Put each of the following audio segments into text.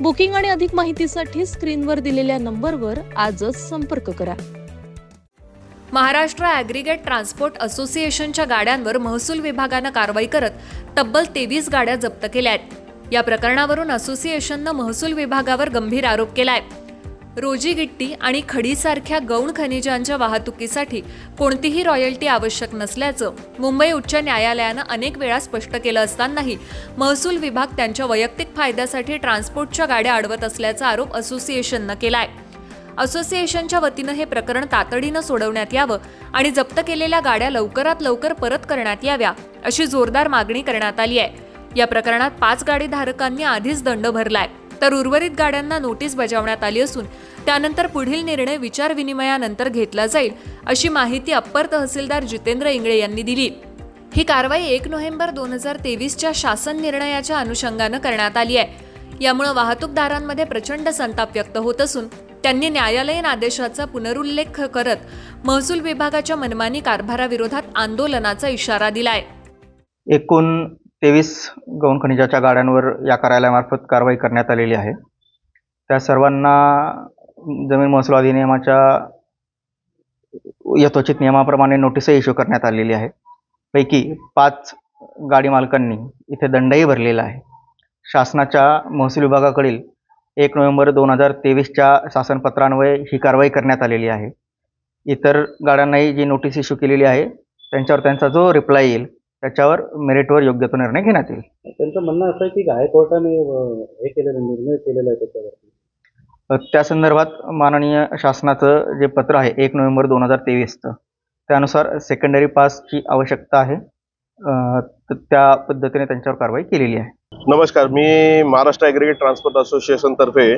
Booking आणि अधिक माहितीसाठी स्क्रीनवर दिलेल्या नंबरवर आजच संपर्क करा. महाराष्ट्र ॲग्रिगेट ट्रान्सपोर्ट असोसिएशनच्या गाड्यांवर महसूल विभागानं कारवाई करत तब्बल तेवीस गाड्या जप्त केल्या आहेत या प्रकरणावरून असोसिएशननं महसूल विभागावर गंभीर आरोप केला आहे रोजी गिट्टी आणि खडीसारख्या गौण खनिजांच्या वाहतुकीसाठी कोणतीही रॉयल्टी आवश्यक नसल्याचं मुंबई उच्च न्यायालयानं अनेक वेळा स्पष्ट केलं असतानाही महसूल विभाग त्यांच्या वैयक्तिक फायद्यासाठी ट्रान्सपोर्टच्या गाड्या अडवत असल्याचा आरोप असोसिएशननं केलाय. असोसिएशनच्या वतीनं हे प्रकरण तातडीनं सोडवण्यात यावं आणि जप्त केलेल्या गाड्या लवकरात लवकर परत करण्यात याव्या अशी जोरदार मागणी करण्यात आली आहे. या प्रकरणात पाच गाडीधारकांनी आधीच दंड भरलाय. तर उर्वरित गाड्यांना नोटीस बजावण्यात आली असून त्यानंतर पुढील निर्णय विचारविनिमयानंतर घेतला जाईल अशी माहिती अप्पर तहसीलदार जितेंद्र इंगळे यांनी दिली. ही कारवाई एक नोव्हेंबर दोन हजार तेवीसच्या शासन निर्णयाच्या अनुषंगानं करण्यात आली आहे. यामुळे वाहतूकदारांमध्ये प्रचंड संताप व्यक्त होत असून त्यांनी न्यायालयीन आदेशाचा पुनरुल्लेख करत महसूल विभागाच्या मनमानी कारभाराविरोधात आंदोलनाचा इशारा दिलाय. एकूण तेवीस गौण खनिजाच्या गाड्यांवर या कार्यालयामार्फत कारवाई करण्यात आलेली आहे. त्या सर्वांना जमीन महसूल अधिनियमाच्या यथोचित नियमाप्रमाणे नोटीसही इश्यू करण्यात आलेली आहे. पैकी पाच गाडी मालकांनी इथे दंडही भरलेला आहे. शासनाच्या महसूल विभागाकडील एक नोव्हेंबर दोन हजार तेवीसच्या शासनपत्रान्वये ही कारवाई करण्यात आलेली आहे. इतर गाड्यांनाही जी नोटीस इश्यू केलेली आहे त्यांच्यावर त्यांचा जो रिप्लाय येईल त्याच्यावर मेरिटवर योग्य तो निर्णय घेण्यात येईल. त्यांचं म्हणणं असं आहे की हायकोर्टाने हे केलेलं निर्णय केलेला आहे त्याच्यावरती. त्या संदर्भात माननीय शासनाचं जे पत्र आहे एक नोव्हेंबर दोन हजार तेवीसचं त्यानुसार सेकंडरी पासची आवश्यकता आहे. त्या पद्धतीने त्यांच्यावर कारवाई केलेली आहे. नमस्कार मी महाराष्ट्र ॲग्रिगेट ट्रान्सपोर्ट असोसिएशनतर्फे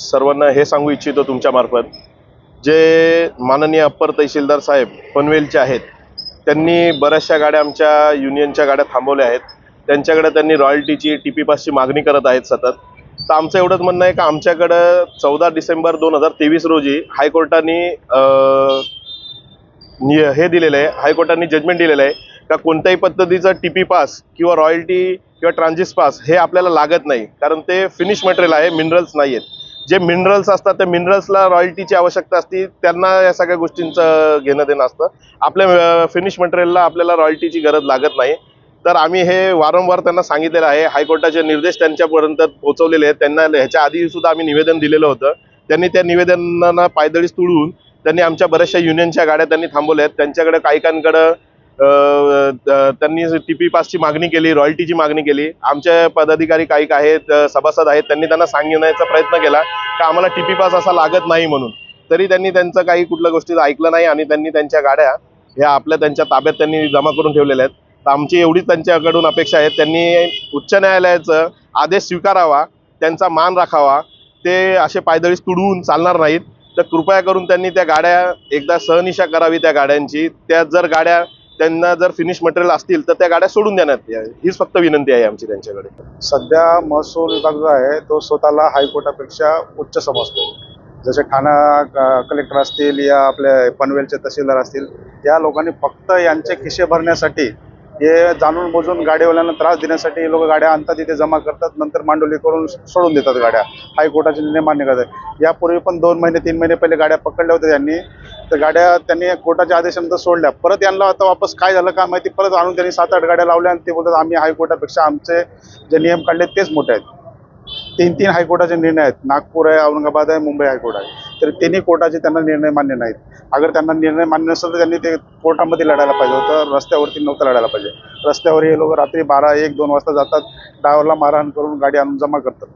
सर्वांना हे सांगू इच्छितो तुमच्यामार्फत जे माननीय अप्पर तहसीलदार साहेब पनवेलचे आहेत त्यांनी बऱ्याचशा गाड्या आमच्या युनियनच्या गाड्या थांबवल्या आहेत. त्यांच्याकडे त्यांनी रॉयल्टीची टी पी पासची मागणी करत आहेत सतत. तर आमचं एवढंच म्हणणं आहे का आमच्याकडं चौदा डिसेंबर दोन हजार तेवीस रोजी हायकोर्टाने हे दिलेलं आहे हायकोर्टाने जजमेंट दिलेलं आहे का कोणत्याही पद्धतीचं टी पी पास किंवा रॉयल्टी किंवा ट्रान्झिट पास हे आपल्याला लागत नाही. कारण ते फिनिश मटेरियल आहे मिनरल्स नाही आहेत जे मिनरल्स असतात त्या मिनरल्सला रॉयल्टीची आवश्यकता असते. त्यांना या सगळ्या गोष्टींचं घेणं देणं असतं. आपल्या फिनिश मटेरियलला आपल्याला रॉयल्टीची गरज लागत नाही. तर आम्ही हे वारंवार त्यांना सांगितलेलं आहे. हायकोर्टाचे निर्देश त्यांच्यापर्यंत पोहोचवलेले आहेत. त्यांना ह्याच्या आधी सुद्धा आम्ही निवेदन दिलेलं होतं. त्यांनी त्या निवेदनांना पायदळीस तुडवून त्यांनी आमच्या बऱ्याचशा युनियनच्या गाड्या त्यांनी थांबवल्या आहेत. त्यांच्याकडे काहीकांकडं त्यांनी टी पी पासची मागणी केली रॉयल्टीची मागणी केली. आमचे पदाधिकारी काही आहेत सभासद आहेत त्यांनी त्यांना सांगण्याचा प्रयत्न केला का आम्हाला टी पी पास असा लागत नाही म्हणून. तरी त्यांनी त्यांचं काही कुठल्या गोष्टीचं ऐकलं नाही आणि त्यांनी त्यांच्या गाड्या ह्या आपल्या त्यांच्या ताब्यात त्यांनी जमा करून ठेवलेल्या आहेत. तर आमची एवढीच त्यांच्याकडून अपेक्षा आहे. त्यांनी उच्च न्यायालयाचं आदेश स्वीकारावा त्यांचा मान राखावा ते असे पायदळीस तुडवून चालणार नाहीत. तर कृपया करून त्यांनी त्या गाड्या एकदा सहनिशा करावी त्या गाड्यांची. त्या जर गाड्या त्यांना जर फिनिश मटेरियल असतील तर त्या गाड्या सोडून देण्यात हीच फक्त विनंती आहे आमची त्यांच्याकडे. सध्या महसूल विभाग जो आहे तो स्वतःला हायकोर्टापेक्षा उच्च समजतो जसे ठाणा कलेक्टर असतील या आपले पनवेलचे तहसीलदार असतील या लोकांनी फक्त यांचे खिसे भरण्यासाठी हे जाणून बुजून गाडीवाल्यांना त्रास देण्यासाठी लोक गाड्या आणतात तिथे जमा करतात नंतर मांडोली करून सोडून देतात गाड्या. हायकोर्टाचे निर्णय मान्य करतात. यापूर्वी पण दोन महिने तीन महिने पहिले गाड्या पकडल्या होत्या त्यांनी. तर गाड्या त्यांनी कोर्टाच्या आदेशानंतर सोडल्या. परत यांना आता वापस काय झालं काय माहिती परत आणून त्यांनी सात आठ गाड्या लावल्या आणि ते बोलतात आम्ही हायकोर्टापेक्षा आमचे जे नियम काढले तेच मोठे आहेत. तीन तीन हायकोर्टाचे निर्णय आहेत. नागपूर आहे औरंगाबाद आहे मुंबई हायकोर्ट आहे. तर तिन्ही कोर्टाचे त्यांना निर्णय मान्य नाहीत. अगर त्यांना निर्णय मान्य नसेल तर त्यांनी ते कोर्टामध्ये लढायला पाहिजे होतं. रस्त्यावरती नव्हतं लढायला पाहिजे. रस्त्यावर हे लोक रात्री बारा एक दोन वाजता जातात ड्रायव्हरला मारहाण करून गाडी आणून जमा करतात.